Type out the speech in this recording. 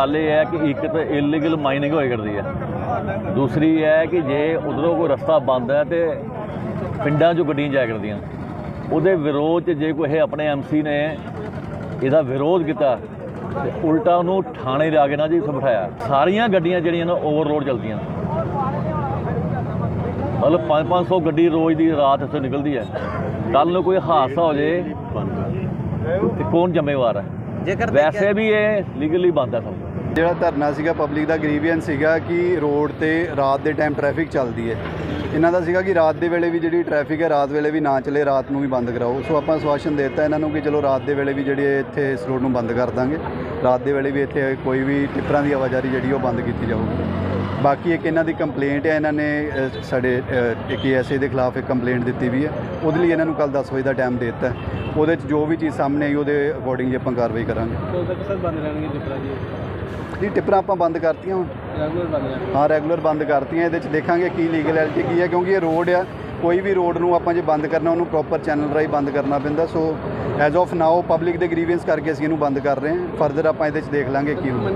ਗੱਲ ਇਹ ਹੈ ਕਿ ਇੱਕ ਤਾਂ ਇਲੀਗਲ ਮਾਈਨਿੰਗ ਹੋਈ ਕਰਦੀ ਹੈ। ਦੂਸਰੀ ਹੈ ਕਿ ਜੇ ਉਧਰੋਂ ਕੋਈ ਰਸਤਾ ਬੰਦ ਹੈ ਤੇ ਪਿੰਡਾਂ 'ਚੋਂ ਗੱਡੀਆਂ ਜਾਇਆ ਕਰਦੀਆਂ। ਉਹਦੇ ਵਿਰੋਧ 'ਚ ਜੇ ਕੋਈ ਇਹ ਆਪਣੇ ਐਮਸੀ ਨੇ ਇਹਦਾ ਵਿਰੋਧ ਕੀਤਾ, ਤੇ ਉਲਟਾ ਉਹਨੂੰ ਥਾਣੇ ਲਿਆ ਕੇ ਨਾ ਜੀ ਉੱਥੇ ਬਿਠਾਇਆ ਸਾਰੀਆਂ ਗੱਡੀਆਂ ਜਿਹੜੀਆਂ ਨਾ ਓਵਰਲੋਡ ਚੱਲਦੀਆਂ। ਮਤਲਬ 5-500 ਗੱਡੀ ਰੋਜ਼ ਦੀ ਰਾਤ ਇੱਥੋਂ ਨਿਕਲਦੀ ਹੈ। ਕੱਲ ਨੂੰ ਕੋਈ ਹਾਦਸਾ ਹੋ ਜੇ ਤੇ ਕੌਣ ਜ਼ਿੰਮੇਵਾਰ ਹੈ? ਜੇਕਰ ਵੈਸੇ ਵੀ ਇਹ ਲੀਗਲੀ ਬੰਦ ਹੈ ਸਭ ਜਿਹੜਾ ਧਰਨਾ ਸੀਗਾ ਪਬਲਿਕ ਦਾ ਗ੍ਰੀਵੀਅੰਸ ਸੀਗਾ ਕਿ ਰੋਡ ਤੇ ਰਾਤ ਦੇ ਟਾਈਮ ਟ੍ਰੈਫਿਕ ਚੱਲਦੀ ਹੈ। ਇਹਨਾਂ ਦਾ ਸੀਗਾ ਕਿ ਰਾਤ ਦੇ ਵੇਲੇ ਵੀ ਜਿਹੜੀ ਟ੍ਰੈਫਿਕ ਹੈ ਰਾਤ ਵੇਲੇ ਵੀ ਨਾ ਚੱਲੇ ਰਾਤ ਨੂੰ ਵੀ ਬੰਦ ਕਰਾਓ। ਸੋ ਆਪਾਂ ਸਵਾਸ਼ਨ ਦਿੱਤਾ ਇਹਨਾਂ ਨੂੰ ਕਿ ਚਲੋ ਰਾਤ ਦੇ ਵੇਲੇ ਵੀ ਜਿਹੜੀ ਇੱਥੇ ਇਸ ਰੋਡ ਨੂੰ ਬੰਦ ਕਰ ਦਾਂਗੇ। ਰਾਤ ਦੇ ਵੇਲੇ ਵੀ ਇੱਥੇ ਕੋਈ ਵੀ ਟਿੱਪਰਾਂ ਦੀ ਆਵਾਜਾਈ ਜਿਹੜੀ ਉਹ ਬੰਦ ਕੀਤੀ ਜਾਊਗੀ। ਬਾਕੀ ਇੱਕ ਇਹਨਾਂ ਦੀ ਕੰਪਲੇਂਟ ਹੈ ਇਹਨਾਂ ਨੇ ਅ, ਸਾਡੇ ਅ, ਇੱਕ ਐਸਏ ਦੇ ਖਿਲਾਫ ਇੱਕ ਕੰਪਲੇਂਟ ਦਿੱਤੀ ਵੀ ਹੈ। ਉਹਦੇ ਲਈ ਇਹਨਾਂ ਨੂੰ ਕੱਲ 10 ਵਜੇ ਦਾ ਟਾਈਮ ਦੇ ਦਿੱਤਾ ਹੈ। ਉਹਦੇ 'ਚ ਜੋ ਵੀ ਚੀਜ਼ ਸਾਹਮਣੇ ਆਈ ਉਹਦੇ ਅਕੋਰਡਿੰਗਲੀ ਆਪਾਂ ਕਾਰਵਾਈ ਕਰਾਂਗੇ। ਕਦੋਂ ਤੱਕ ਸਰ ਬੰਦ ਰਹਿਣਗੇ ਜਿਪਰਾ ਜੀ? ਜੀ ਟਿੱਪਰਾਂ ਆਪਾਂ ਬੰਦ ਕਰਤੀਆਂ ਹੁਣ। ਰੈਗੂਲਰ ਬੰਦ ਰਹਿਣਗੇ। ਹਾਂ ਰੈਗੂਲਰ ਬੰਦ ਕਰਤੀਆਂ ਇਹਦੇ 'ਚ ਦੇਖਾਂਗੇ ਕੀ ਲੀਗਲਿਟੀ ਕੀ ਹੈ ਕਿਉਂਕਿ ਇਹ ਰੋਡ ਆ। ਕੋਈ ਵੀ ਰੋਡ ਨੂੰ ਆਪਾਂ ਜੇ ਬੰਦ ਕਰਨਾ ਉਹਨੂੰ ਪ੍ਰੋਪਰ ਚੈਨਲ ਰਾਹੀਂ ਬੰਦ ਕਰਨਾ ਪੈਂਦਾ। So as of now public ਦੇ ਗ੍ਰੀਵੈਂਸ ਕਰਕੇ ਅਸੀਂ ਇਹਨੂੰ ਬੰਦ ਕਰ ਰਹੇ ਹਾਂ। ਫਰਦਰ ਆਪਾਂ ਇਹਦੇ 'ਚ ਦੇਖ ਲਾਂਗੇ ਕੀ ਹੁੰਦਾ।